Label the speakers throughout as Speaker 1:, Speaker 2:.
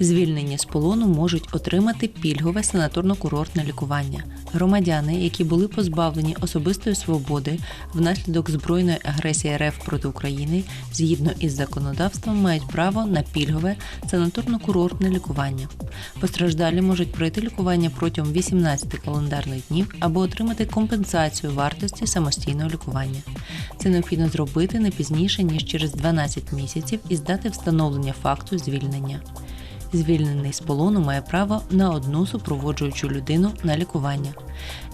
Speaker 1: Звільнені з полону можуть отримати пільгове санаторно-курортне лікування. Громадяни, які були позбавлені особистої свободи внаслідок збройної агресії РФ проти України, згідно із законодавством, мають право на пільгове санаторно-курортне лікування. Постраждалі можуть пройти лікування протягом 18 календарних днів або отримати компенсацію вартості самостійного лікування. Це необхідно зробити не пізніше ніж через 12 місяців із дати встановлення факту звільнення. Звільнений з полону має право на одну супроводжуючу людину на лікування.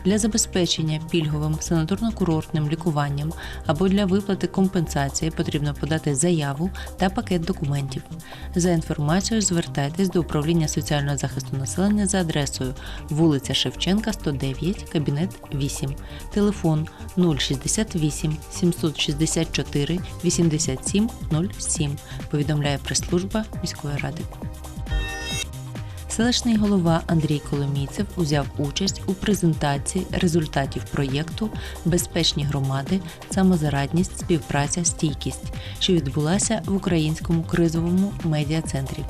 Speaker 1: Для забезпечення пільговим санаторно-курортним лікуванням або для виплати компенсації потрібно подати заяву та пакет документів. За інформацією звертайтесь до управління соціального захисту населення за адресою вулиця Шевченка, 109, кабінет 8, телефон 068 764 87 07, повідомляє прес-служба міської ради. Селищний голова Андрій Коломійцев узяв участь у презентації результатів проєкту Безпечні громади, самозарадність, співпраця, стійкість, що відбулася в українському кризовому медіа-центрі.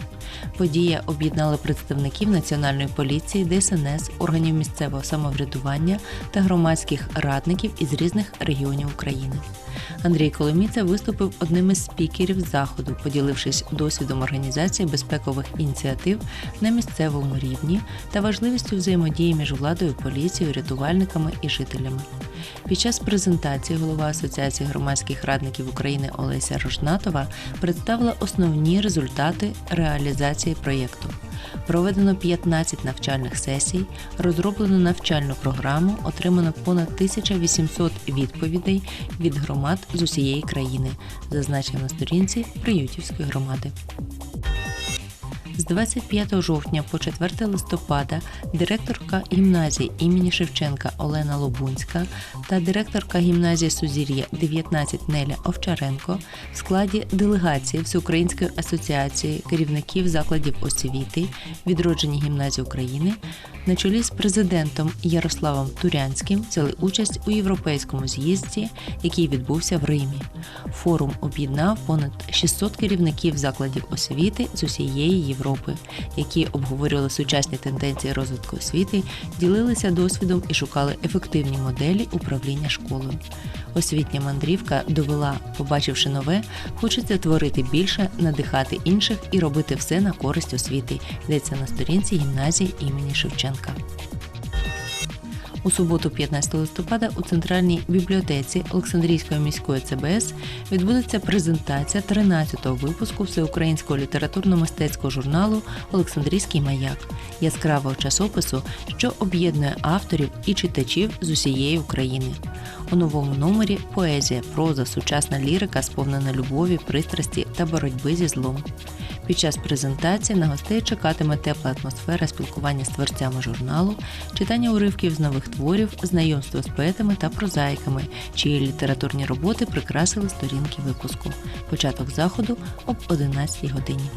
Speaker 1: Подія об'єднала представників Національної поліції, ДСНС, органів місцевого самоврядування та громадських радників із різних регіонів України. Андрій Коломійцев виступив одним із спікерів заходу, поділившись досвідом організації безпекових ініціатив на місцевому рівні та важливістю взаємодії між владою, поліцією, рятувальниками і жителями. Під час презентації голова Асоціації громадських радників України Олеся Рожнатова представила основні результати реалізації проєкту. Проведено 15 навчальних сесій, розроблено навчальну програму, отримано понад 1800 відповідей від громад з усієї країни, зазначено на сторінці Приютівської громади. З 25 жовтня по 4 листопада директорка гімназії імені Шевченка Олена Лобунська та директорка гімназії Сузір'я 19 Неля Овчаренко в складі делегації Всеукраїнської асоціації керівників закладів освіти відроджені гімназії України на чолі з президентом Ярославом Турянським взяли участь у європейському з'їзді, який відбувся в Римі. Форум об'єднав понад 600 керівників закладів освіти з усієї Європи, які обговорювали сучасні тенденції розвитку освіти, ділилися досвідом і шукали ефективні моделі управління школою. Освітня мандрівка довела, побачивши нове, хочеться творити більше, надихати інших і робити все на користь освіти. Йдеться на сторінці гімназії імені Шевченка. У суботу, 15 листопада, у центральній бібліотеці Олександрійської міської ЦБС відбудеться презентація 13-го випуску всеукраїнського літературно-мистецького журналу Олександрійський маяк яскравого часопису, що об'єднує авторів і читачів з усієї України. У новому номері поезія, проза, сучасна лірика, сповнена любові, пристрасті та боротьби зі злом. Під час презентації на гостей чекатиме тепла атмосфера спілкування з творцями журналу, читання уривків з нових творів, знайомство з поетами та прозаїками, чиї літературні роботи прикрасили сторінки випуску. Початок заходу об 11 годині.